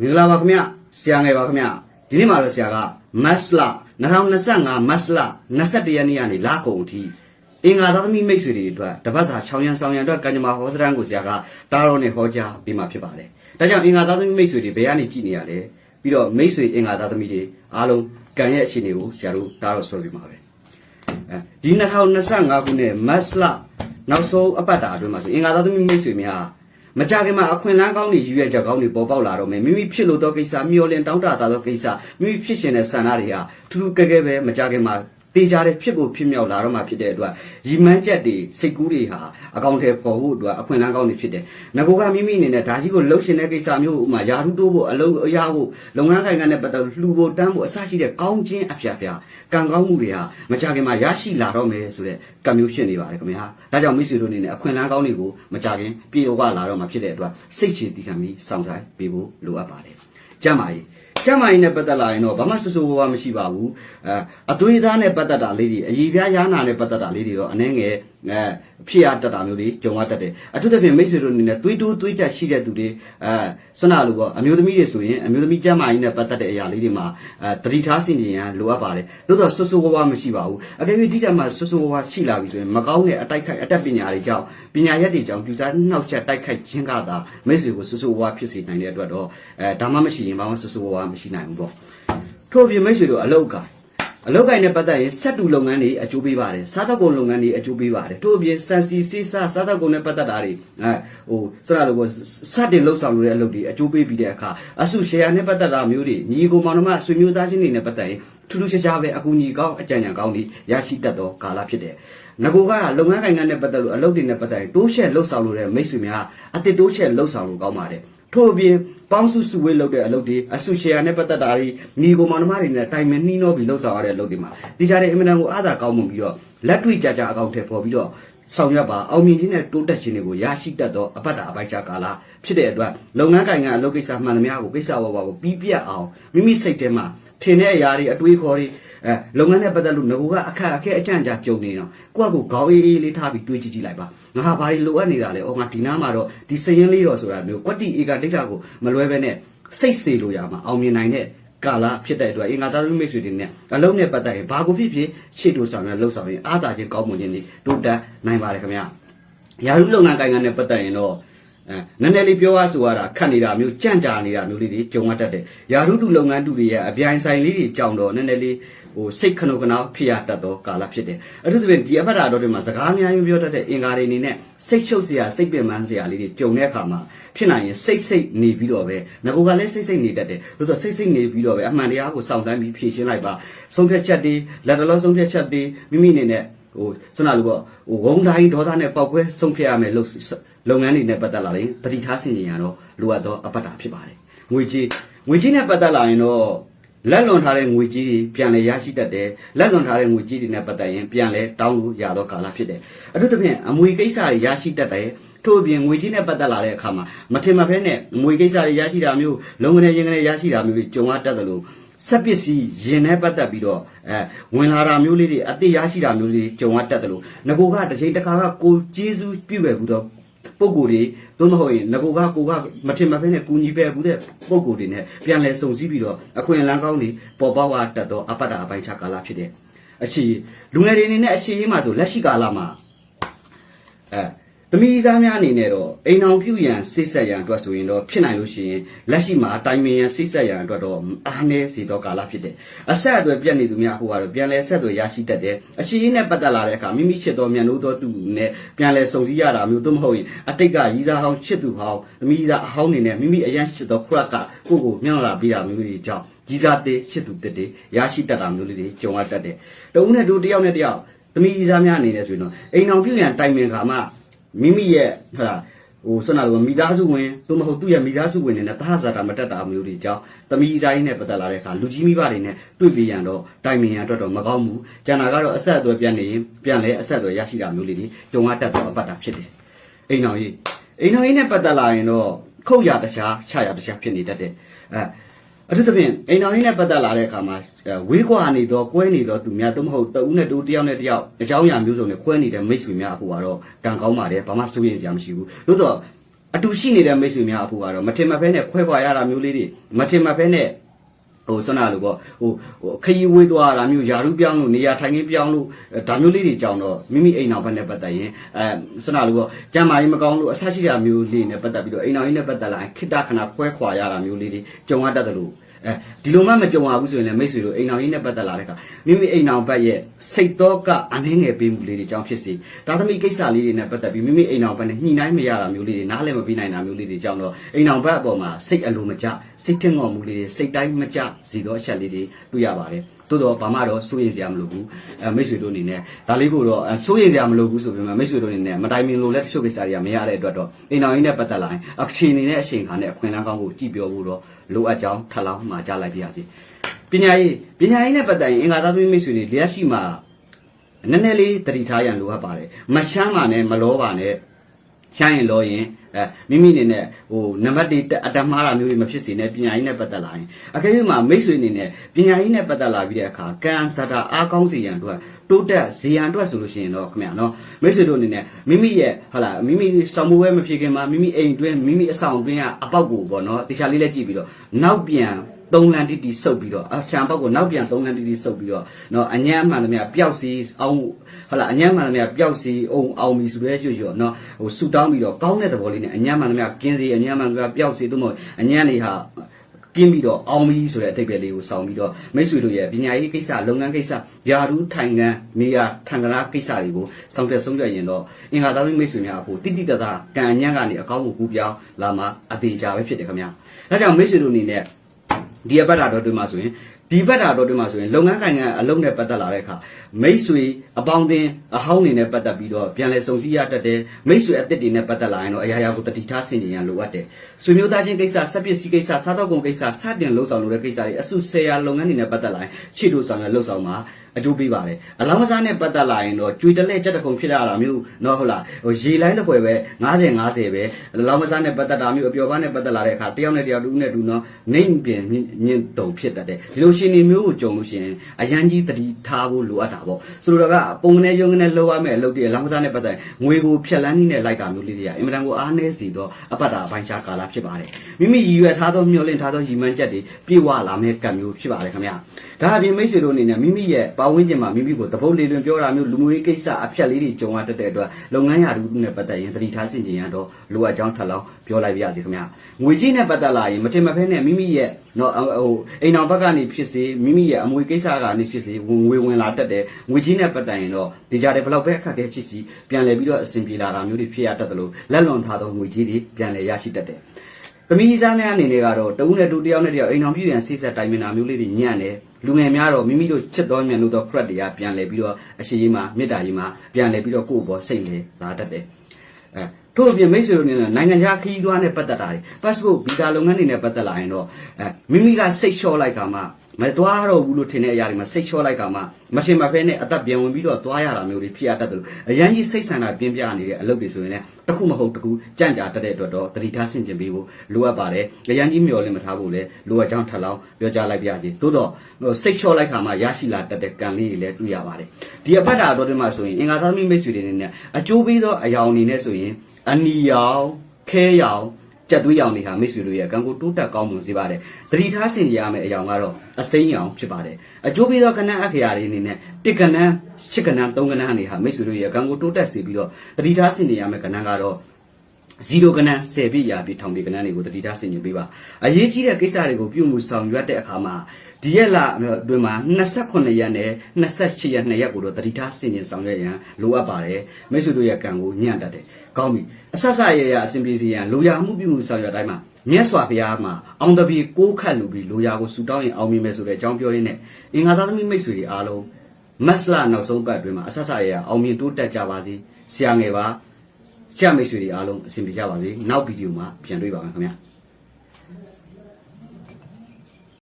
မင်္ဂလာပါခင်ဗျဆရာငယ်ပါခင်ဗျဒီနေ့မှာတော့ဆရာကမတ်လ2025မတ်လ21ရက်နေ့ကနေလကုန်အထိအင်္ဂါသားသမီးမိတ်ဆွေတွေအတွက်တပတ်စာချောင်းရံဆောင်ရံအတွက်ကံကြမ္မာဟောစရန်ကိုဆရာကတားတော်နဲ့ဟောကြားပေးမှာဖြစ်ပါတယ်ဒါကြောင့်အင်္ဂါသားသမီးမိတ်ဆွေတွေဘယ်ကနေကြည့်နေရလဲပြီးတော့မိတ်ဆွေအင်္ဂါသားသမီးတွေအားလုံးကံရဲ့အခြေအနေကိုဆရာတို့တားတော်ဆွဲပေးမှာပဲအဲဒီ2025ခုနှစ်မတ်လနောက်ဆုံးအပတ်တာအတွင်းမှာဆိုအင်္ဂါသားသမီးမိတ်ဆွေများ မကြခင်မှာအခွင့်အလမ်းကောင်းတွေယူရချက်ကောင်းတွေပေါ်ပေါက်လာတော့မယ်မိမိဖြစ်လို့သောကိစ္စမျောလင့်တောင်းတတာသောကိစ္စမိမိဖြစ်ရှင်တဲ့ဆန္ဒတွေဟာထူးထူးကဲကဲပဲမကြခင်မှာ တေးကြတဲ့ဖြစ်ကိုဖြစ်မြောက်လာတော့မှဖြစ်တဲ့အတွက်ရီမန်းချက်တွေစိတ်ကူးတွေဟာအကောင့်ထဲပေါ်ဖို့အတွက်အခွင့်အလမ်းကောင်းတွေဖြစ်တယ်။ငကိုကမိမိအနေနဲ့ဒါကြီးကိုလှုပ်ရှင်တဲ့ကိစ္စမျိုးဥမာယာထုတိုးဖို့အလုံးအရာဖို့လုပ်ငန်းခိုင်ငံနဲ့ပတ်သက်လို့လှူဖို့တန်းဖို့အစရှိတဲ့ကောင်းခြင်းအဖျားဖျားကံကောင်းမှုတွေဟာမကြခင်မှာရရှိလာတော့မယ်ဆိုတဲ့ကံမျိုးဖြစ်နေပါတယ်ခင်ဗျာ။ဒါကြောင့်မိတ်ဆွေတို့အနေနဲ့အခွင့်အလမ်းကောင်းတွေကိုမကြခင်ပြေဝလာတော့မှဖြစ်တဲ့အတွက်စိတ်ချတည်ခံပြီးစောင့်ဆိုင်ပေးဖို့လိုအပ်ပါတယ်။ကြမ်းပါရေး ကျမ်းမာရေးနဲ့ပတ်သက်လာရင်တော့ဘာမှဆူဆူဝါးဝါမရှိပါဘူးအဲအသွေးသားနဲ့ပတ်သက်တာလေးတွေအည်ပြားရားနာနဲ့ပတ်သက်တာလေးတွေတော့အနှဲငယ်အဲဖြစ်ရတတ်တာမျိုးတွေကြုံရတတ်တယ်အထူးသဖြင့်မိတ်ဆွေတို့အနေနဲ့သွေးတိုးသွေးတက်ရှိတဲ့သူတွေအဲဆွမ်းနာလို့ပေါ့အမျိုးသမီးတွေဆိုရင်အမျိုးသမီးကျမ်းမာရေးနဲ့ပတ်သက်တဲ့အရာလေးတွေမှာအဲတတိထားဆင်ခြင်ရန်လိုအပ်ပါတယ်သို့တော့ဆူဆူဝါးဝါမရှိပါဘူးအကယ်၍ဒီတက်မှာဆူဆူဝါးဝါရှိလာပြီဆိုရင်မကောင်းတဲ့အတိုက်ခိုက်အတက်ပညာတွေကြောင့်ပညာရက်တွေကြောင့်ပြူစားနှောက်ချက်တိုက်ခိုက်ခြင်းကသာမိတ်ဆွေကိုဆူဆူဝါးဝါဖြစ်စေနိုင်တဲ့အတွက်တော့အဲဒါမှမရှိရင်ဘာမှဆူဆူဝါးဝါမရှိနိုင်ဘူးပေါ့ထို့အပြင်မိတ်ဆွေတို့အလောက်က အလောက်ကိုင်းနဲ့ပတ်သက်ရင်စက်တူလုပ်ငန်းတွေအကျိုးပေးပါတယ်စားသောက်ကုန်လုပ်ငန်းတွေအကျိုးပေးပါတယ်ထို့အပြင်စံစီစီစားစားသောက်ကုန်နဲ့ပတ်သက်တာတွေအဲဟိုဆိုရလို့စက်တင်လှုပ်ဆောင်လို့တဲ့အလုပ်တွေအကျိုးပေးပြီးတဲ့အခါအစုရှယ်ယာနဲ့ပတ်သက်တာမျိုးတွေညီကိုမောင်နှမဆွေမျိုးသားချင်းတွေနဲ့ပတ်သက်ရင်ထူးထူးခြားခြားပဲအကူအညီကောင်းအကြံဉာဏ်ကောင်းတွေရရှိတတ်သောကာလဖြစ်တယ်ငကိုကလုပ်ငန်းကိုင်ငန်းနဲ့ပတ်သက်လို့အလုပ်တွေနဲ့ပတ်သက်ရင်တိုးရှက်လှုပ်ဆောင်လို့တဲ့မိတ်ဆွေများအတစ်တိုးရှက်လှုပ်ဆောင်လို့ကောင်းပါတယ် ထို့အပြင်ပေါင်းစုစုဝေးလုပ်တဲ့အလုပ်တွေအစုရှယ်ယာနဲ့ပတ်သက်တာတွေညီကိုမောင်နှမတွေနဲ့တိုင်ပင်နှီးနှောပြီးလှုပ်ဆောင်ရတဲ့အလုပ်တွေမှာဒီကြတဲ့အင်မတန်ကိုအားသာကောင်းမှုပြီးတော့လက်တွေ့ကြကြအကောင့်ထဲပေါ်ပြီးတော့ဆောင်ရွက်ပါအောင်မြင်ခြင်းနဲ့တိုးတက်ခြင်းတွေကိုရရှိတတ်သောအပတ်တာအပိုက်ချကာလဖြစ်တဲ့အတွက်လုပ်ငန်းကိုင်ကအလုပ်ကိစ္စမှန်သမျှကိုကိစ္စဝဝကိုပြီးပြတ်အောင်မိမိစိတ်ထဲမှာထင်တဲ့အရာတွေအတွေးခေါ်တွေ အဲလုပ်ငန်းနဲ့ပတ်သက်လို့ငကိုကအခက်အခဲအကျန့်ကြာကြုံနေတော့ကိုယ့်အကူခေါင်းအေးအေးလေးထားပြီးတွေးကြည့်ကြည့်လိုက်ပါငါဟာဘာတွေလိုအပ်နေတာလဲဩငါဒီနားမှာတော့ဒီစရင်လေးတော့ဆိုတာမျိုးကွက်တီဧကဒိဋ္ဌာကိုမလွဲပဲနဲ့စိတ်စေလို့ရမှာအောင်မြင်နိုင်တဲ့ကာလဖြစ်တဲ့အတွက်အင်္ဂါသားသမီးမိတ်ဆွေတွေနဲ့အလုံးနဲ့ပတ်သက်ရင်ဘာကိုဖြစ်ဖြစ်ရှေ့တိုးဆောင်ရလှုပ်ဆောင်ရင်အားသာခြင်းကောင်းမွန်ခြင်းတွေတိုးတက်နိုင်ပါတယ်ခင်ဗျာရာဟုလုပ်ငန်းကိုင်ငန်းနဲ့ပတ်သက်ရင်တော့အဲနည်းနည်းလေးပြောရဆိုရတာခတ်နေတာမျိုးကြန့်ကြာနေတာမျိုးလေးတွေကြုံရတတ်တယ်။ယာရုတုလုပ်ငန်းတုတွေရဲ့အပြိုင်ဆိုင်လေးတွေကြောင်တော့နည်းနည်းလေး ဟိုစိတ်ခဏခဏဖြစ်ရတတ်သောကာလဖြစ်တယ်။အထူးသဖြင့်ဒီအဖက်တာတော်တွေမှာစကားအများကြီးပြောတတ်တဲ့အင်္ဂါတွေအနေနဲ့စိတ်ချုပ်စရာစိတ်ပင်ပန်းစရာလေးတွေကြုံတဲ့အခါမှာဖြစ်နိုင်ရင်စိတ်စိတ်နေပြီးတော့ပဲငကိုကလည်းစိတ်စိတ်နေတတ်တယ်။သို့သောစိတ်စိတ်နေပြီးတော့ပဲအမှန်တရားကိုစောင့်တမ်းပြီးဖြေရှင်းလိုက်ပါ။ဆုံးဖြတ်ချက်တွေလက်တလောဆုံးဖြတ်ချက်တွေမိမိအနေနဲ့ဟိုဆွမ်းနာလို့ပေါ့ဟိုဝုံတိုင်းဒေါသနဲ့ပောက်ကွဲဆုံးဖြတ်ရမယ်လို့လုပ်ငန်းတွေနဲ့ပတ်သက်လာရင်တတိထားဆင်ခြင်ရတော့လိုအပ်သောအပတ်တာဖြစ်ပါတယ်ငွေကြေးငွေကြေးနဲ့ပတ်သက်လာရင်တော့ လက်လွန်ထားတဲ့ငွေကြေးတွေပြန်လဲရရှိတတ်တယ်လက်လွန်ထားတဲ့ငွေကြေးတွေနဲ့ပတ်သက်ရင်ပြန်လဲတောင်းလို့ရတော့ကာလဖြစ်တယ်အထူးသဖြင့်အမွေကိစ္စတွေရရှိတတ်တယ်ထို့အပြင်ငွေကြေးနဲ့ပတ်သက်လာတဲ့အခါမှာမထင်မှတ်ဘဲနဲ့ငွေကိစ္စတွေရရှိတာမျိုးလုံငနေရင်ငနေရရှိတာမျိုးတွေကြုံရတတ်တယ်လို့စက်ပစ္စည်းရင်နဲ့ပတ်သက်ပြီးတော့အဲဝင်လာတာမျိုးလေးတွေအတိရရှိတာမျိုးလေးတွေကြုံရတတ်တယ်လို့ငကိုကတစ်ချိန်တစ်ခါကကိုကျေးဇူးပြုခဲ့ဘူးတော့ ပုံကိုယ်တွေသို့မဟုတ်ရင်ငကိုကကိုကမထင်မှတ်ဘဲနဲ့ကူညီပဲဘူးတဲ့ပုံကိုယ်တွေနဲ့ပြန်လဲစုံစည်းပြီးတော့အခွင့်အလမ်းကောင်းတွေပေါ်ပေါက်တတ်သောအပတ္တအပိုင်းခြားကာလဖြစ်တယ်အရှိလူငယ်တွေအနေနဲ့အရှိရေးမှာဆိုလက်ရှိကာလမှာအဲ သမီးစားများအနေနဲ့တော့အိမ်အောင်ပြုရန်စိတ်ဆက်ရန်အတွက်ဆိုရင်တော့ဖြစ်နိုင်လို့ရှိရင်လက်ရှိမှာတိုင်ပင်ရန်စိတ်ဆက်ရန်အတွက်တော့အားနည်းစေသောကာလဖြစ်တယ်။အဆက်အသွယ်ပြတ်နေသူများဟိုကတော့ပြန်လဲဆက်သွယ်ရရှိတတ်တယ်။အရှိရေးနဲ့ပတ်သက်လာတဲ့အခါမိမိချစ်တော်မြန်လို့သောသူနဲ့ပြန်လဲစုံစည်းရတာမျိုးသို့မဟုတ်ရင်အတိတ်ကရီးစားဟောင်းချစ်သူဟောင်းသမီးစားအဟောင်းနေနဲ့မိမိအရန်ချစ်တော်ခရကကိုကိုမျောလာပေးတာမျိုးတွေကြောင့်ကြီးစားတဲ့ချစ်သူတက်တဲ့ရရှိတတ်တာမျိုးလေးတွေကြုံရတတ်တယ်။တဦးနဲ့တို့တယောက်နဲ့တယောက်သမီးစားများအနေနဲ့ဆိုရင်တော့အိမ်အောင်ပြုရန်တိုင်ပင်ခါမှ မိမိရဲ့ဟလာဟိုဆွမ်းနာလို့မိသားစုဝင်သို့မဟုတ်သူ့ရဲ့မိသားစုဝင်တွေနဲ့တဟဇာတာမတက်တာမျိုးတွေကြောင့်သမီးစားရင်းနဲ့ပတ်သက်လာတဲ့အခါလူကြီးမိဘတွေနဲ့တွေ့ပြရန်တော့တိုင်ပင်ရန်အတွက်တော့မကောင်းဘူးကျန်တာကတော့အဆက်အသွယ်ပြန်နေရင်ပြန်လဲအဆက်အသွယ်ရရှိတာမျိုးလေးတွေတုံကတက်တော့အပတ်တာဖြစ်တယ်အိမ်တော်ကြီးအိမ်တော်ကြီးနဲ့ပတ်သက်လာရင်တော့ခုတ်ရတခြားချရတခြားဖြစ်နေတတ်တယ်အဲ အထူးသဖြင့်အိမ်တော်ကြီးနဲ့ပတ်သက်လာတဲ့အခါမှာဝေးကွာနေတော့ကွဲနေတော့သူများသို့မဟုတ်တဦးနဲ့တူတယောက်နဲ့တယောက်အကြောင်းအရာမျိုးစုံနဲ့ကွဲနေတဲ့မိတ်ဆွေများအခုကတော့ကံကောင်းပါတယ်ဘာမှစိုးရိမ်စရာမရှိဘူးသို့တော့အတူရှိနေတဲ့မိတ်ဆွေများအဖို့ကတော့မထင်မှတ်ဖဲနဲ့ခွဲခွာရတာမျိုးလေးတွေမထင်မှတ်ဖဲနဲ့ ဟိုဆွမ်းနာလို့ပေါ့ဟိုဟိုခရီးဝေးသွားတာမျိုးယာရုပြောင်းလို့နေရာထိုင်ခင်းပြောင်းလို့အဲဒါမျိုးလေးတွေကြောင့်တော့မိမိအိမ်အောင်ဘက်နဲ့ပတ်သက်ရင်အဲဆွမ်းနာလို့ပေါ့ကျမ်းမာရေးမကောင်းလို့အဆရှိတာမျိုးလေးနဲ့ပတ်သက်ပြီးတော့အိမ်အောင်ကြီးနဲ့ပတ်သက်လာရင်ခိတ္တခဏခွဲခွာရတာမျိုးလေးတွေကြုံရတတ်တယ်လို့ အဲဒီလိုမှမကြုံရဘူးဆိုရင်လည်းမိတ်ဆွေတို့အိမ်အောင်ကြီးနဲ့ပတ်သက်လာတဲ့အခါမိမိအိမ်အောင်ဘက်ရဲ့စိတ်တော့ကအနှင်းငယ်ပေးမှုလေးတွေကြောင့်ဖြစ်စေဒါသမီးကိစ္စလေးတွေနဲ့ပတ်သက်ပြီးမိမိအိမ်အောင်ဘက်နဲ့ညှိနှိုင်းမရတာမျိုးလေးတွေနားလည်မပြီးနိုင်တာမျိုးလေးတွေကြောင့်တော့အိမ်အောင်ဘက်အပေါ်မှာစိတ်အလိုမကျစိတ်ထင်ငေါ်မှုလေးတွေစိတ်တိုင်းမကျစီတော့အချက်လေးတွေတွေ့ရပါတယ် သို့တော့ဘာမှတော့စိုးရိမ်စရာမလိုဘူးအဲမိတ်ဆွေတို့အနေနဲ့ဒါလေးကိုတော့အဲစိုးရိမ်စရာမလိုဘူးဆိုပေမဲ့မိတ်ဆွေတို့အနေနဲ့မတိုင်မင်လို့လည်းတချို့ကိစ္စတွေကမရတဲ့အတွက်တော့အိမ်တော်ကြီးနဲ့ပတ်သက်လာရင်အခြေအနေနဲ့အချိန်ခါနဲ့အခွင့်အလမ်းကောင်းကိုကြည့်ပြောဖို့တော့လိုအပ်ကြောင်းထပ်လောင်းမှာကြားလိုက်ပြရစီပညာရေးပညာရေးနဲ့ပတ်သက်ရင်အင်္ဂါသားသမီးမိတ်ဆွေတွေလျှက်ရှိမှာနည်းနည်းလေးတတိထားရန်လိုအပ်ပါတယ်မရှမ်းပါနဲ့မလောပါနဲ့ ရှမ်းရင်လောရင်အဲမိမိအနေနဲ့ဟိုနံပါတ်1အတ္တမှားတာမျိုးတွေမဖြစ်စေနဲ့ပညာရေးနဲ့ပတ်သက်လာရင်အကယ်၍မှာမိတ်ဆွေအနေနဲ့ပညာရေးနဲ့ပတ်သက်လာပြီးတဲ့အခါကံစတာအားကောင်းစေရန်အတွက်တိုးတက်ဇေယံအတွက်ဆိုလို့ရှိရင်တော့ခင်ဗျာနော်မိတ်ဆွေတို့အနေနဲ့မိမိရဲ့ဟုတ်လားမိမိစောင့်မွေးမဖြစ်ခင်မှာမိမိအိမ်တွင်းမိမိအဆောင်တွင်းကအပေါက်ကိုပေါ့နော်တခြားလေးလည်းကြည့်ပြီးတော့နောက်ပြန် သုံးလန်းတိတိဆုပ်ပြီးတော့အရှံဘက်ကိုနောက်ပြန်သုံးလန်းတိတိဆုပ်ပြီးတော့နော်အညံ့မှန်သမျှပျောက်စီအောင်ဟုတ်လားအညံ့မှန်သမျှပျောက်စီအောင်အောင်ပြီဆိုရဲရွရွနော်ဟိုဆူတောင်းပြီးတော့ကောင်းတဲ့သဘောလေးနဲ့အညံ့မှန်သမျှကင်းစီအညံ့မှန်သမျှပျောက်စီသို့မဟုတ်အညံ့တွေဟာကင်းပြီးတော့အောင်ပြီဆိုတဲ့အတိတ်ပဲလေးကိုဆောင်ပြီးတော့မိတ်ဆွေတို့ရဲ့ပညာရေးကိစ္စလုပ်ငန်းကိစ္စယာတူးထိုင်ခန်းနေရာထံကလားကိစ္စတွေကိုဆောင်တဲ့ဆုံးဖြတ်ရင်တော့အင်္ဂါသားလေးမိတ်ဆွေများအဖို့တိတိတသာကံအညံ့ကနေအကောင်းကိုကူးပြောင်းလာမှာအသေးချာပဲဖြစ်တယ်ခင်ဗျာဒါကြောင့်မိတ်ဆွေတို့အနေနဲ့ ဒီအပတ်တာတော့တွေ့မှာဆိုရင်ဒီဘက်တာတော့တွေ့မှာဆိုရင်လုပ်ငန်းကိုင်ငံအလုံးနဲ့ပတ်သက်လာတဲ့အခါမိတ်ဆွေအပေါင်းအသင်းအဟောင်းတွေနဲ့ပတ်သက်ပြီးတော့ပြန်လဲစုံစည်းရတတ်တယ်မိတ်ဆွေအသစ်တွေနဲ့ပတ်သက်လာရင်တော့အရာရာကိုတတိထားဆင်ခြင်ရန်လိုအပ်တယ်ဆွေမျိုးသားချင်းကိစ္စစက်ပစ္စည်းကိစ္စစားတော့ကုန်ကိစ္စစတင်လှုပ်ဆောင်လို့တဲ့ကိစ္စတွေအစုဆယ်ရာလုပ်ငန်းတွေနဲ့ပတ်သက်လာရင်ခြေတို့ဆောင်ရလှုပ်ဆောင်မှာ အကျိုးပေးပါတယ်အလောင်းကစားနဲ့ပတ်သက်လာရင်တော့ကြွေတလဲကြက်တကုံဖြစ်ရတာမျိုးတော့ဟုတ်လားဟိုရေလိုင်းတစ်ပွဲပဲ90 50ပဲအလောင်းကစားနဲ့ပတ်သက်တာမျိုးအပျော်ပါးနဲ့ပတ်သက်လာတဲ့အခါတယောက်နဲ့တယောက်တူနဲ့တူနော်နှိမ့်ပြင်မြင့်တုံဖြစ်တတ်တယ်ဒီလိုရှင်နေမျိုးကိုကြုံလို့ရှိရင်အရန်ကြီးတတိထားဖို့လိုအပ်တာပေါ့ဆိုလိုတာကပုံနဲ့ယုံနဲ့လှုပ်ရမယ့်အလုပ်တွေအလောင်းကစားနဲ့ပတ်သက်ငွေကိုဖြတ်လန်းနည်းနဲ့လိုက်တာမျိုးလေးတွေကအင်မတန်ကိုအားနည်းစီတော့အပတ်တာအပိုင်းခြားကာလဖြစ်ပါတယ်မိမိရည်ရွယ်ထားသောမျှော်လင့်ထားသောရည်မှန်းချက်တွေပြည့်ဝလာမယ့်ကံမျိုးဖြစ်ပါတယ်ခင်ဗျာဒါအပြင်မိတ်ဆွေတို့အနေနဲ့မိမိရဲ့ပါဝင်ခြင်းမှာမိမိကိုတပုတ်လေးလွင်ပြောတာမျိုးလူမျိုးရေးကိစ္စအဖြတ်လေးတွေကြုံရတတ်တဲ့အတွက်လုပ်ငန်းရာထူးနဲ့ပတ်သက်ရင်တတိထားဆင်ခြင်ရတော့လိုအပ်ကြောင်းထပ်လောင်းပြောလိုက်ပါရစေခင်ဗျာငွေကြီးနဲ့ပတ်သက်လာရင်မထင်မဖဲနဲ့မိမိရဲ့တော့ဟိုအိမ်တော်ဘက်ကနေဖြစ်စေမိမိရဲ့အမွေကိစ္စကနေဖြစ်စေငွေဝင်လာတတ်တယ်ငွေကြီးနဲ့ပတ်သက်ရင်တော့ဒီကြတဲ့ဘယ်လောက်ပဲအခက်အခဲချစ်ချစ်ပြန်လည်ပြီးတော့အဆင်ပြေလာတာမျိုးတွေဖြစ်ရတတ်တယ်လို့လက်လွန်ထားသောငွေကြီးတွေပြန်လည်ရရှိတတ်တယ် သမီးစားများအနေနဲ့ကတော့တဦးနဲ့တူတယောက်နဲ့တယောက်အိမ်တော်ပြည့်ရန်စိတ်ဆက်တိုင်မင်တာမျိုးလေးတွေညံ့တယ်လူငယ်များတော့မိမိတို့ချစ်တော်မြန်လို့တော့ credit တွေကပြန်လဲပြီးတော့အရှိကြီးမှာမေတ္တာကြီးမှာပြန်လဲပြီးတော့ကိုယ့်ဘောစိတ်လေလာတတ်တယ်အဲတို့အပြင်မိတ်ဆွေတို့အနေနဲ့နိုင်ငံခြားခရီးသွားနဲ့ပတ်သက်တာတွေ passport visa လုပ်ငန်းတွေနဲ့ပတ်သက်လာရင်တော့အဲမိမိကစိတ်လျှော့လိုက်ကမှ မသွားတော့ဘူးလို့ထင်တဲ့အရာတွေမှာစိတ်ချောလိုက်ကမှမထင်မဖဲနဲ့အသက်ပြန်ဝင်ပြီးတော့သွားရတာမျိုးတွေဖြစ်ရတတ်တယ်လို့အရန်ကြီးစိတ်ဆန္ဒပြင်းပြနေတဲ့အလုပ်တွေဆိုရင်လည်းတစ်ခုမဟုတ်တစ်ခုကြန့်ကြာတတ်တဲ့အတွက်တော့တတိထားဆင်ခြင်ပေးဖို့လိုအပ်ပါတယ်အရန်ကြီးမျောလင့်မထားဖို့လည်းလိုအပ်ကြောင်းထပ်လောင်းပြောကြားလိုက်ပါရစေသို့တော့စိတ်ချောလိုက်ခါမှရရှိလာတတ်တဲ့ကံလေးတွေလည်းတွေ့ရပါတယ်ဒီအပတ်တာတော့ဒီမှာဆိုရင်အင်္ဂါသမီးမိတ်ဆွေတွေနဲ့အကျိုးပေးသောအယောင်အနေနဲ့ဆိုရင်အနီရောင်ခဲရောင် ကြက်သွေးရောင်တွေဟာမိတ်ဆွေတို့ရဲ့ကံကိုတိုးတက်ကောင်းမွန်စေပါတယ်။တတိထားဆင်ကြရမယ့်အယောင်ကတော့အစိမ်းရောင်ဖြစ်ပါတယ်။အကျိုးပေးသောကဏ္ဍအခရာတွေအနေနဲ့တစ်ကဏ္ဍရှစ်ကဏ္ဍသုံးကဏ္ဍတွေဟာမိတ်ဆွေတို့ရဲ့ကံကိုတိုးတက်စေပြီးတော့တတိထားဆင်ကြရမယ့်ကဏ္ဍကတော့ 0ကဏ္ဍ10ပြည့်ရာပြည့်ထောင်ပြည့်ကဏ္ဍတွေကိုတတိထားဆင်ခြင်ပေးပါအရေးကြီးတဲ့ကိစ္စတွေကိုပြုမှုဆောင်ရွက်တဲ့အခါမှာဒီရက်လအတွင်းမှာ28ရက်နဲ့28ရက်2ရက်ကိုတော့တတိထားဆင်ခြင်ဆောင်ရွက်ရန်လိုအပ်ပါတယ်မိတ်ဆွေတို့ရဲ့ကံကိုညံ့တတ်တယ်ကောင်းပြီအဆက်ဆက်ရရအစဉ်ပြေစီရန်လိုရာမှုပြုမှုဆောင်ရွက်တိုင်းမှာမြတ်စွာဘုရားမှာအောင်တပြီကိုးခတ်လူပြီးလိုရာကိုဆူတောင်းရင်အောင်မြင်မယ်ဆိုတဲ့အကြောင်းပြောရင်းနဲ့အင်္ဂါသားသမီးမိတ်ဆွေတွေအားလုံးမက်စလာနောက်ဆုံးပတ်အတွင်းမှာအဆက်ဆက်ရရအောင်မြင်တိုးတက်ကြပါစေဆရာငယ်ပါ ဆရာမိတ်ဆွေတွေအားလုံးအဆင်ပြေကြပါစေနောက်ဗီဒီယိုမှာပြန်တွေ့ပါမယ်ခင်ဗျာ